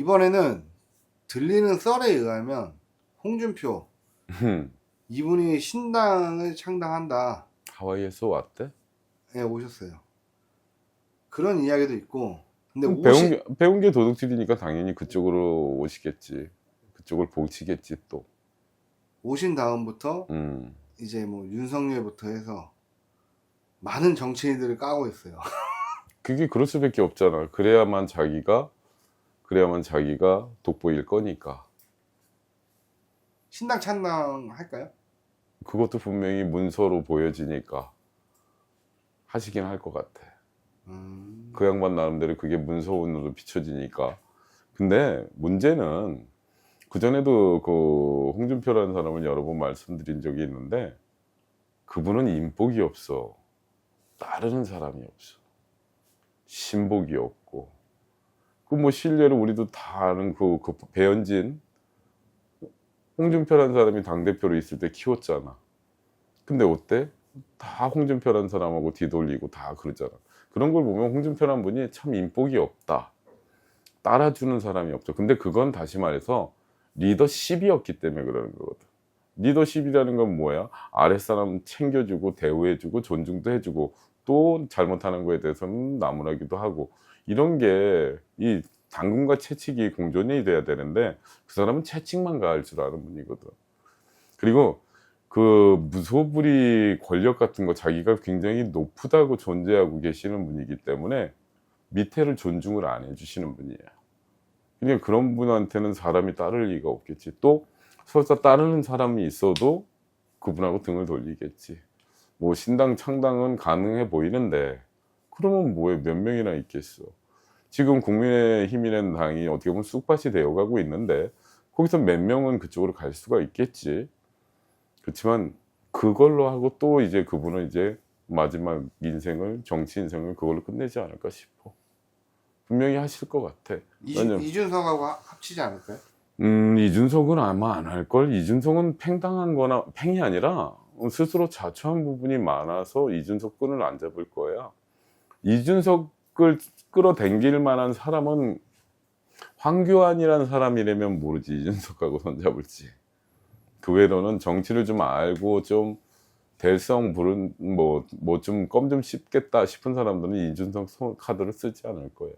이번에는 들리는 썰에 의하면 홍준표 음, 이분이 신당을 창당한다. 하와이에서 왔대? 예, 오셨어요. 그런 이야기도 있고. 근데 오시, 배운, 게, 배운 게 도둑질이니까 당연히 그쪽으로 오시겠지. 그쪽을 보시겠지 또. 오신 다음부터 음. 이제 뭐 윤석열부터 해서 많은 정치인들을 까고 있어요. 그게 그럴 수밖에 없잖아. 그래야만 자기가 그래야만 자기가 돋보일 거니까. 신당 창당 할까요? 그것도 분명히 문서로 보여지니까 하시긴 할 것 같아. 음, 그 양반 나름대로 그게 문서원으로 비춰지니까. 근데 문제는 그전에도 그 홍준표라는 사람을 여러 번 말씀드린 적이 있는데 그분은 인복이 없어. 따르는 사람이 없어. 신복이 없고. 그뭐 신뢰를 우리도 다 아는 그, 그 배현진 홍준표라는 사람이 당대표로 있을 때 키웠잖아. 근데 어때? 다 홍준표라는 사람하고 뒤돌리고 다 그러잖아. 그런 걸 보면 홍준표란 분이 참 인복이 없다. 따라주는 사람이 없죠. 근데 그건 다시 말해서 리더십이었기 때문에 그러는 거거든. 리더십이라는 건 뭐야? 아랫사람 챙겨주고 대우해주고 존중도 해주고 또 잘못하는 거에 대해서는 나무라기도 하고 이런 게 이 당근과 채찍이 공존이 돼야 되는데 그 사람은 채찍만 가할 줄 아는 분이거든. 그리고 그 무소불위 권력 같은 거 자기가 굉장히 높다고 존재하고 계시는 분이기 때문에 밑에를 존중을 안 해주시는 분이에요. 그러니까 그런 분한테는 사람이 따를 리가 없겠지. 또 설사 따르는 사람이 있어도 그분하고 등을 돌리겠지. 뭐 신당 창당은 가능해 보이는데 그러면 뭐에 몇 명이나 있겠어. 지금 국민의힘이라는 당이 어떻게 보면 쑥밭이 되어가고 있는데 거기서 몇 명은 그쪽으로 갈 수가 있겠지. 그렇지만 그걸로 하고 또 이제 그분은 이제 마지막 인생을 정치 인생을 그걸로 끝내지 않을까 싶어. 분명히 하실 것 같아. 이준, 왜냐면- 이준석하고 하- 합치지 않을까요? 음, 이준석은 아마 안 할걸. 이준석은 팽당한 거나, 팽이 아니라 스스로 자초한 부분이 많아서 이준석 끈을 안 잡을 거야. 이준석을 끌어당길 만한 사람은 황교안이라는 사람이라면 모르지. 이준석하고 손잡을지. 그 외로는 정치를 좀 알고 좀 대성 부른, 뭐, 뭐 좀 껌 좀 씹겠다 싶은 사람들은 이준석 손- 카드를 쓰지 않을 거야.